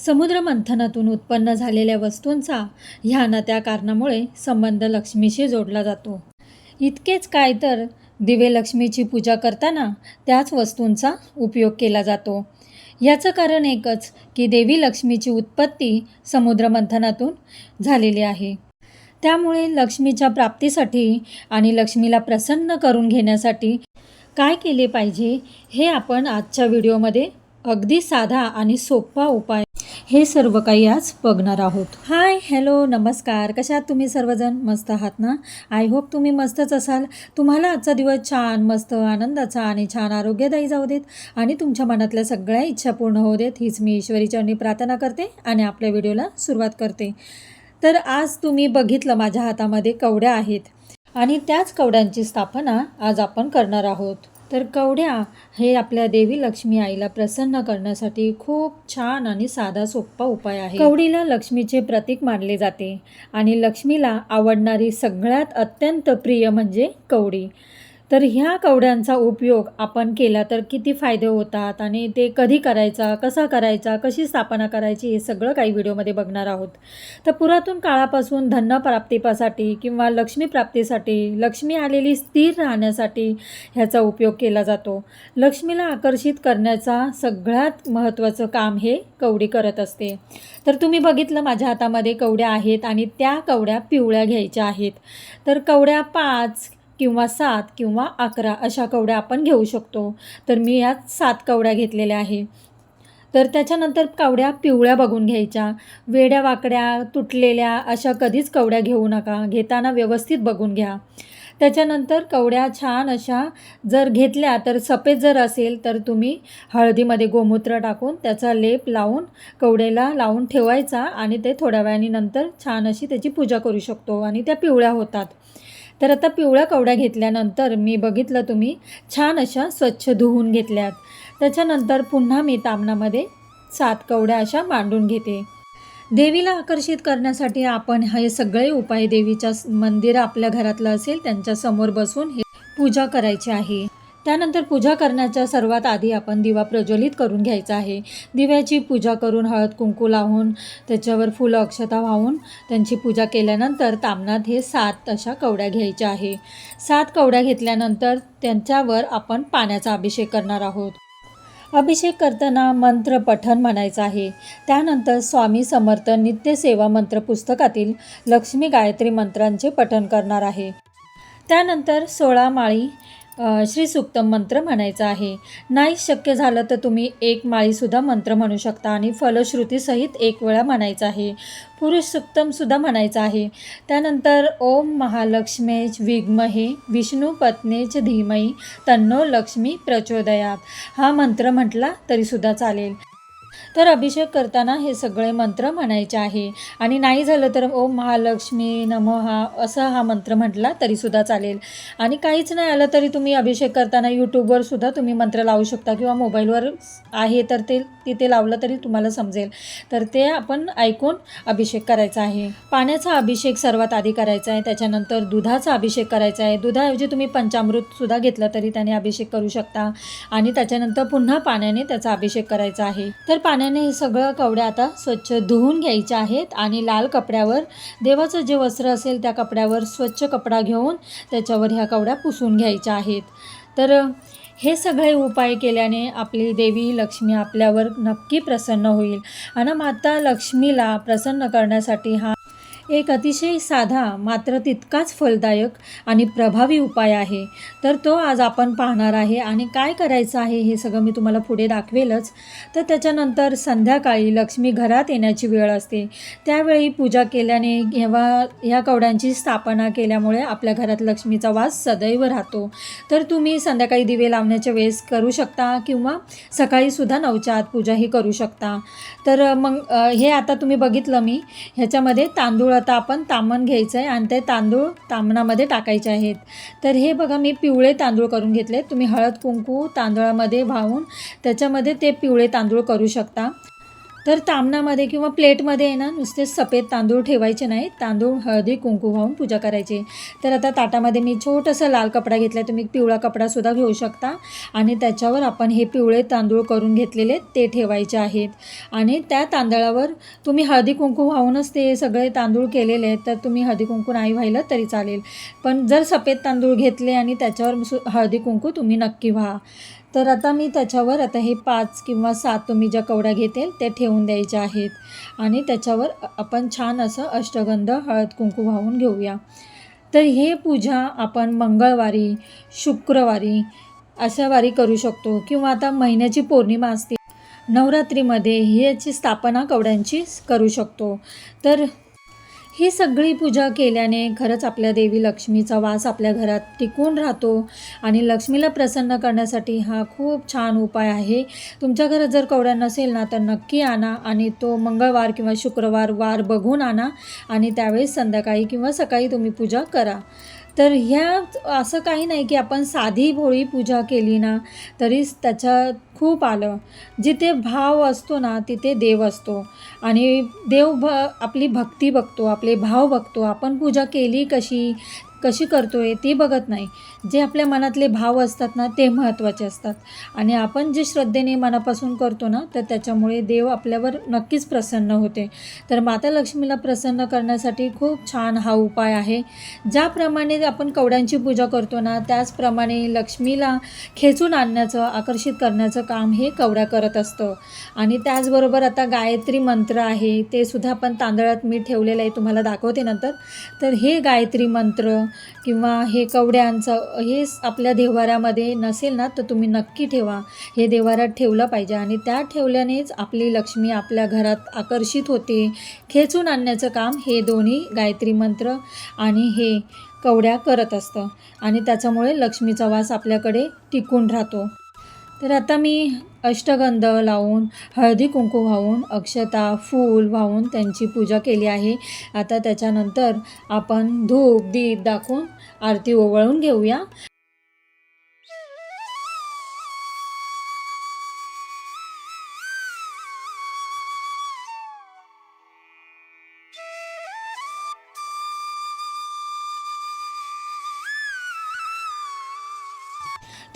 समुद्रमंथनातून उत्पन्न झालेल्या वस्तूंचा ह्या ना त्या कारणामुळे संबंध लक्ष्मीशी जोडला जातो. इतकेच काय तर दिवे लक्ष्मीची पूजा करताना त्याच वस्तूंचा उपयोग केला जातो. याचं कारण एकच की देवी लक्ष्मीची उत्पत्ती समुद्रमंथनातून झालेली आहे. त्यामुळे लक्ष्मीच्या प्राप्तीसाठी आणि लक्ष्मीला प्रसन्न करून घेण्यासाठी काय केले पाहिजे हे आपण आजच्या व्हिडिओमध्ये अगदी साधा आणि सोपा उपाय. हे सर्व काही आज बघणार आहोत. हाय हॅलो नमस्कार. कशा आहात तुम्ही सर्वजण? मस्त आहात ना? आय होप तुम्ही मस्तच असाल. तुम्हाला आजचा दिवस छान मस्त आनंदाचा आणि छान आरोग्यदायी जाऊ देत आणि तुमच्या मनातल्या सगळ्या इच्छा पूर्ण होऊ देत हीच मी ईश्वरी चरणी प्रार्थना करते आणि आपल्या व्हिडिओला सुरुवात करते. तर आज तुम्ही बघितलं माझ्या हातामध्ये कवड्या आहेत आणि त्याच कवड्यांची स्थापना आज आपण करणार आहोत. तर कवड्या हे आपल्या देवी लक्ष्मी आईला प्रसन्न करण्यासाठी खूप छान आणि साधा सोपा उपाय आहे. कवडीला लक्ष्मीचे प्रतीक मानले जाते आणि लक्ष्मीला आवडणारी सगळ्यात अत्यंत प्रिय म्हणजे कवडी. तर ह्या कवड्यांचा उपयोग आपण केला तर किती फायदे होतात आणि ते कधी करायचा कसा करायचा कशी स्थापना करायची हे सगळं काही व्हिडिओमध्ये बघणार आहोत. तर पुरातन काळापासून धन किंवा लक्ष्मी प्राप्तीसाठी लक्ष्मी आलेली स्थिर राहण्यासाठी ह्याचा उपयोग केला जातो. लक्ष्मीला आकर्षित करण्याचा सगळ्यात महत्त्वाचं काम हे कवडी करत असते. तर तुम्ही बघितलं माझ्या हातामध्ये कवड्या आहेत आणि त्या कवड्या पिवळ्या घ्यायच्या आहेत. तर कवड्या पाच किंवा सात किंवा अकरा अशा कवड्या आपण घेऊ शकतो. तर मी यात सात कवड्या घेतलेल्या आहे. तर त्याच्यानंतर कवड्या पिवळ्या बघून घ्यायच्या. वेड्या वाकड्या तुटलेल्या अशा कधीच कवड्या घेऊ नका. घेताना व्यवस्थित बघून घ्या. त्याच्यानंतर कवड्या छान अशा जर घेतल्या तर सफेद जर असेल तर तुम्ही हळदीमध्ये गोमूत्र टाकून त्याचा लेप लावून कवड्याला लावून ठेवायचा आणि ते थोड्या वेळाने नंतर छान अशी त्याची पूजा करू शकतो आणि त्या पिवळ्या होतात. तर आता पिवळ्या कवड्या घेतल्यानंतर मी बघितलं तुम्ही छान अशा स्वच्छ धुवून घेतल्यात. त्याच्यानंतर पुन्हा मी तामणामध्ये सात कवड्या अशा मांडून घेते. देवीला आकर्षित करण्यासाठी आपण हे सगळे उपाय देवीच्या मंदिर आपल्या घरातलं असेल त्यांच्यासमोर बसून हे पूजा करायची आहे. त्यानंतर पूजा करण्याच्या सर्वात आधी आपण दिवा प्रज्वलित करून घ्यायचा आहे. दिव्याची पूजा करून हळद कुंकू लावून त्याच्यावर फुलं अक्षता वाहून त्यांची पूजा केल्यानंतर तामणात हे सात अशा कवड्या घ्यायच्या आहे. सात कवड्या घेतल्यानंतर त्यांच्यावर आपण पाण्याचा अभिषेक करणार आहोत. अभिषेक करताना मंत्र पठण म्हणायचं आहे. त्यानंतर स्वामी समर्थ नित्यसेवा मंत्र पुस्तकातील लक्ष्मी गायत्री मंत्रांचे पठण करणार आहे. त्यानंतर सोळा माळी श्री सुक्तम मंत्र म्हणायचा आहे. नाही शक्य झालं तर तुम्ही एक माळीसुद्धा मंत्र म्हणू शकता आणि फलश्रुतीसहित एक वेळा म्हणायचं आहे. पुरुष सुक्तमसुद्धा म्हणायचं आहे. त्यानंतर ओम महालक्ष्मेच विग्महे विष्णू पत्नेच धीमई तन्नो लक्ष्मी प्रचोदयात. हा मंत्र म्हटला तरीसुद्धा चालेल. तर अभिषेक करताना हे सगळे मंत्र म्हणायचे आहे. आणि नाही झालं तर ओम महालक्ष्मी नमो हा असा हा मंत्र म्हटला तरीसुद्धा चालेल. आणि काहीच नाही आलं तरी तुम्ही अभिषेक करताना यूट्यूबवर सुद्धा तुम्ही मंत्र लावू शकता किंवा मोबाईलवर आहे तर ते तिथे लावलं तरी तुम्हाला समजेल. तर ते आपण ऐकून अभिषेक करायचा आहे. पाण्याचा अभिषेक सर्वात आधी करायचा आहे. त्याच्यानंतर दुधाचा अभिषेक करायचा आहे. दुधाऐवजी तुम्ही पंचामृतसुद्धा घेतलं तरी त्याने अभिषेक करू शकता. आणि त्याच्यानंतर पुन्हा पाण्याने त्याचा अभिषेक करायचा आहे. तर पाण्याने हे सगळं कवड्या आता स्वच्छ धुवून घ्यायच्या आहेत आणि लाल कपड्यावर देवाचं जे वस्त्र असेल त्या कपड्यावर स्वच्छ कपडा घेऊन त्याच्यावर ह्या कवड्या पुसून घ्यायच्या आहेत. तर हे सगळे उपाय केल्याने आपली देवी लक्ष्मी आपल्यावर नक्की प्रसन्न होईल. आणि माता लक्ष्मीला प्रसन्न करण्यासाठी हा एक अतिशय साधा मात्र तितकाच फलदायक आणि प्रभावी उपाय आहे. तर तो आज आपण पाहणार आहे आणि काय करायचं आहे हे सगळं मी तुम्हाला पुढे दाखवेलच. तर त्याच्यानंतर संध्याकाळी लक्ष्मी घरात येण्याची वेळ असते. त्यावेळी पूजा केल्याने किंवा ह्या कवड्यांची स्थापना केल्यामुळे आपल्या घरात लक्ष्मीचा वास सदैव राहतो. तर तुम्ही संध्याकाळी दिवे लावण्याच्या वेळेस करू शकता किंवा सकाळीसुद्धा नऊच्या आत पूजाही करू शकता. तर मग हे आता तुम्ही बघितलं मी. ह्याच्यामध्ये तांदूळ आता आपण तामण घ्यायचं आहे आणि ते तांदूळ तामणामध्ये टाकायचे आहेत. तर हे बघा मी पिवळे तांदूळ करून घेतले तुम्ही हळद कुंकू तांदळामध्ये वाहून त्याच्यामध्ये ते पिवळे तांदूळ करू शकता. तर तामणामध्ये किंवा प्लेटमध्ये आहे ना नुसते सफेद तांदूळ ठेवायचे नाही. तांदूळ हळदी कुंकू वाहून पूजा करायची. तर आता ताटामध्ये मी छोटंसं लाल कपडा घेतला आहे तुम्ही पिवळा कपडासुद्धा घेऊ शकता. आणि त्याच्यावर आपण हे पिवळे तांदूळ करून घेतलेले ते ठेवायचे आहेत. आणि त्या तांदळावर तुम्ही हळदी कुंकू वाहूनच ते सगळे तांदूळ केलेले आहेत. तर तुम्ही हळदी कुंकू नाही व्हायला तरी चालेल. पण जर सफेद तांदूळ घेतले आणि त्याच्यावर सु हळदी कुंकू तुम्ही नक्की व्हा. तर आता मी त्याच्यावर आता हे पाच किंवा सात तुम्ही ज्या कवड्या घेतील ते ठेवून द्यायच्या आहेत. आणि त्याच्यावर आपण छान असं अष्टगंध हळद कुंकू वाहून घेऊया. तर हे पूजा आपण मंगळवारी शुक्रवारी अशा वारी करू शकतो. किंवा आता महिन्याची पौर्णिमा असते नवरात्रीमध्ये ह्याची स्थापना कवड्यांची करू शकतो. तर ही सगळी पूजा केल्याने खरंच आपल्या देवी लक्ष्मीचा वास आपल्या घरात टिकून राहतो आणि लक्ष्मीला प्रसन्न करण्यासाठी हा खूप छान उपाय आहे. तुमच्या घरात जर कवड्या नसेल ना तर नक्की आणा आणि तो मंगळवार किंवा शुक्रवार वार बघून आणा आणि त्यावेळेस संध्याकाळी किंवा सकाळी तुम्ही पूजा करा. तर ह्या असं काही नाही की आपण साधी भोळी पूजा केली ना तरी त्याच्यात खूप आलं. जिथे भाव असतो ना तिथे देव असतो. आणि देव भ आपली भक्ती बघतो आपले भाव बघतो. आपण पूजा केली कशी? कशी करतो आहे ती बघत नाही. जे आपल्या मनातले भाव असतात ना ते महत्त्वाचे असतात. आणि आपण जे श्रद्धेने मनापासून करतो ना तर त्याच्यामुळे देव आपल्यावर नक्कीच प्रसन्न होते. तर माता लक्ष्मीला प्रसन्न करण्यासाठी खूप छान हा उपाय आहे. ज्याप्रमाणे आपण कवड्यांची पूजा करतो ना त्याचप्रमाणे लक्ष्मीला खेचून आणण्याचं आकर्षित करण्याचं काम हे कवड्या करत असतं. आणि त्याचबरोबर आता गायत्री मंत्र आहे ते सुद्धा आपण तांदळात मी ठेवलेलं आहे तुम्हाला दाखवते नंतर. तर हे गायत्री मंत्र किंवा हे कवड्यांचं हे आपल्या देवाऱ्यामध्ये नसेल ना तर तुम्ही नक्की ठेवा. हे देवाऱ्यात ठेवलं पाहिजे आणि त्या ठेवल्यानेच आपली लक्ष्मी आपल्या घरात आकर्षित होते. खेचून आणण्याचं काम हे दोन्ही गायत्री मंत्र आणि हे कवड्या करत असतं आणि त्याच्यामुळे लक्ष्मीचा वास आपल्याकडे टिकून राहतो. तर आता मी अष्टगंध लावून हळदी कुंकू वाहून अक्षता फूल वाहून त्यांची पूजा केली आहे. आता त्याच्यानंतर आपण धूप दीप दाखवून आरती ओवाळून घेऊया.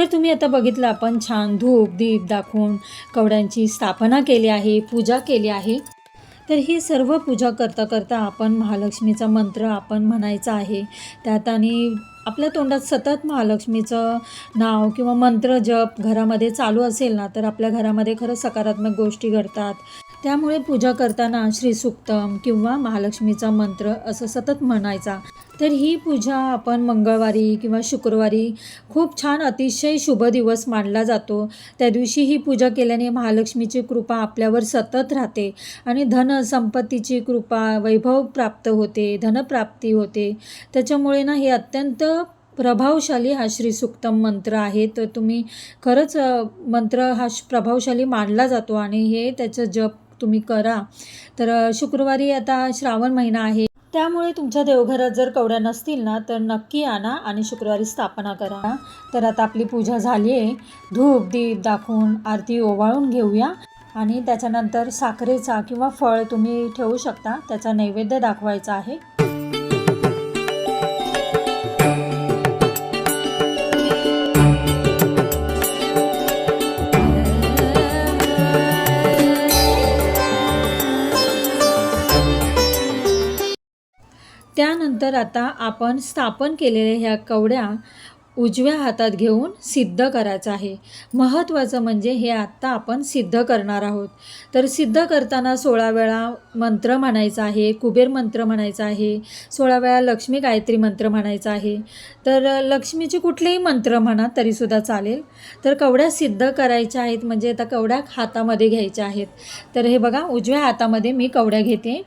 तर तुम्ही आता बघितलं आपण छान धूप दीप दाखवून कवड्यांची स्थापना केली आहे पूजा केली आहे. तर ही सर्व पूजा करता करता आपण महालक्ष्मीचा मंत्र आपण म्हणायचा आहे. त्यात आणि आपल्या तोंडात सतत महालक्ष्मीचं नाव किंवा मंत्र जप घरामध्ये चालू असेल ना तर आपल्या घरामध्ये खरंच सकारात्मक गोष्टी घडतात. त्यामुळे पूजा करताना श्रीसुक्तम किंवा महालक्ष्मीचा मंत्र असं सतत म्हणायचा. तर ही पूजा आपण मंगळवारी किंवा शुक्रवारी खूप छान अतिशय शुभ दिवस मानला जातो. त्या दिवशी ही पूजा केल्याने महालक्ष्मीची कृपा आपल्यावर सतत राहते आणि धन संपत्तीची कृपा वैभव प्राप्त होते धनप्राप्ती होते. त्याच्यामुळे ना हे अत्यंत प्रभावशाली हा श्री सुक्तम मंत्र आहे. तर तुम्ही खरंच मंत्र हा श- प्रभावशाली मानला जातो आणि हे त्याचं जप तुम्ही करा. तर शुक्रवारी आता श्रावण महिना आहे. त्यामुळे तुमच्या देवघरात जर कवड्या नसतील ना तर नक्की आणा आणि शुक्रवारी स्थापना करा. तर आता आपली पूजा झाली आहे. धूप दीप दाखवून आरती ओवाळून घेऊया. आणि त्याच्यानंतर साखरेचा किंवा फळ तुम्ही ठेवू शकता. त्याचा नैवेद्य दाखवायचा आहे. त्यानंतर आता आपण स्थापन केलेल्या ह्या कवड्या उजव्या हातात घेऊन सिद्ध करायचं आहे. महत्त्वाचं म्हणजे हे आत्ता आपण सिद्ध करणार आहोत. तर सिद्ध करताना सोळा वेळा मंत्र म्हणायचा आहे कुबेर मंत्र म्हणायचा आहे सोळा वेळा लक्ष्मी गायत्री मंत्र म्हणायचा आहे. तर लक्ष्मीचे कुठलेही मंत्र म्हणा तरीसुद्धा चालेल. तर कवड्या सिद्ध करायच्या आहेत म्हणजे आता कवड्या हातामध्ये घ्यायच्या आहेत. तर हे बघा उजव्या हातामध्ये मी कवड्या घेते.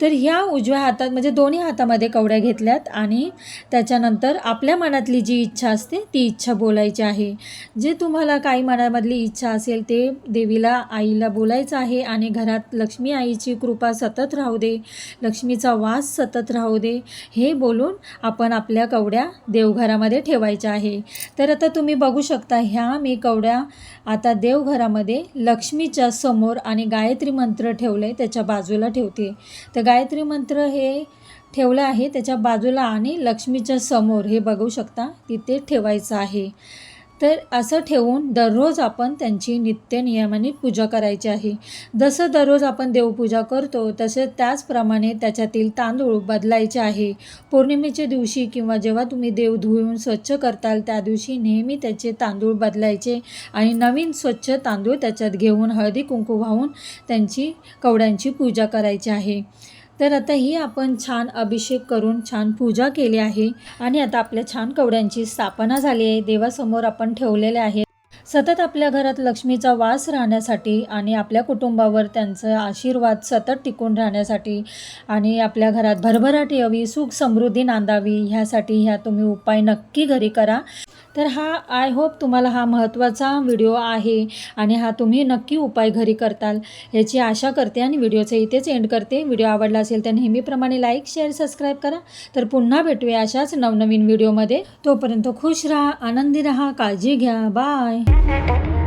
तर ह्या उजव्या हातात म्हणजे दोन्ही हातामध्ये कवड्या घेतल्यात आणि त्याच्यानंतर आपल्या मनातली जी इच्छा असते ती इच्छा बोलायची आहे. जे तुम्हाला काही मनामधली इच्छा असेल ते देवीला आईला बोलायचं आहे आणि घरात लक्ष्मी आईची कृपा सतत राहू दे लक्ष्मीचा वास सतत राहू दे हे बोलून आपण आपल्या कवड्या देवघरामध्ये ठेवायच्या आहे. तर आता तुम्ही बघू शकता ह्या मी कवड्या आता देवघरामध्ये लक्ष्मीच्या समोर आणि गायत्री मंत्र ठेवलं आहे त्याच्या बाजूला ठेवते. तर गायत्री मंत्र हे ठेवलं आहे. त्याच्या बाजूला आणि लक्ष्मीच्या समोर हे बघू शकता तिथे ठेवायचं आहे. तर असं ठेवून दररोज आपण त्यांची नित्य नियमाने पूजा करायची आहे. जसं दररोज आपण देवपूजा करतो तसे त्याचप्रमाणे त्याच्यातील तांदूळ बदलायचे आहे. पौर्णिमेच्या दिवशी किंवा जेव्हा तुम्ही देव धुवून स्वच्छ करताल त्या दिवशी नेहमी त्याचे तांदूळ बदलायचे आणि नवीन स्वच्छ तांदूळ त्याच्यात घेऊन हळदी कुंकू वाहून त्यांची कवड्यांची पूजा करायची आहे. तर आता ही आपण छान अभिषेक करून छान पूजा केली आहे आणि आता आपल्या छान कवड्यांची स्थापना झाली आहे. देवासमोर आपण ठेवलेले आहे सतत आपल्या घरात लक्ष्मीचा वास राहण्यासाठी आणि आपल्या कुटुंबावर त्यांचा आशीर्वाद सतत टिकून राहण्यासाठी आणि आपल्या घरात भरभराट यावी सुख समृद्धी नांदावी ह्यासाठी ह्या तुम्ही उपाय नक्की घरी करा. तर हा आय होप तुम्हाला हा महत्त्वाचा व्हिडिओ आहे आणि हा तुम्ही नक्की उपाय घरी करताल. याची आशा करते आणि व्हिडिओचं इथेच एंड करते. व्हिडिओ आवडला असेल तर नेहमीप्रमाणे लाईक शेअर सबस्क्राईब करा. तर पुन्हा भेटूया अशाच नवनवीन व्हिडिओमध्ये तोपर्यंत खुश राहा आनंदी राहा काळजी घ्या. बाय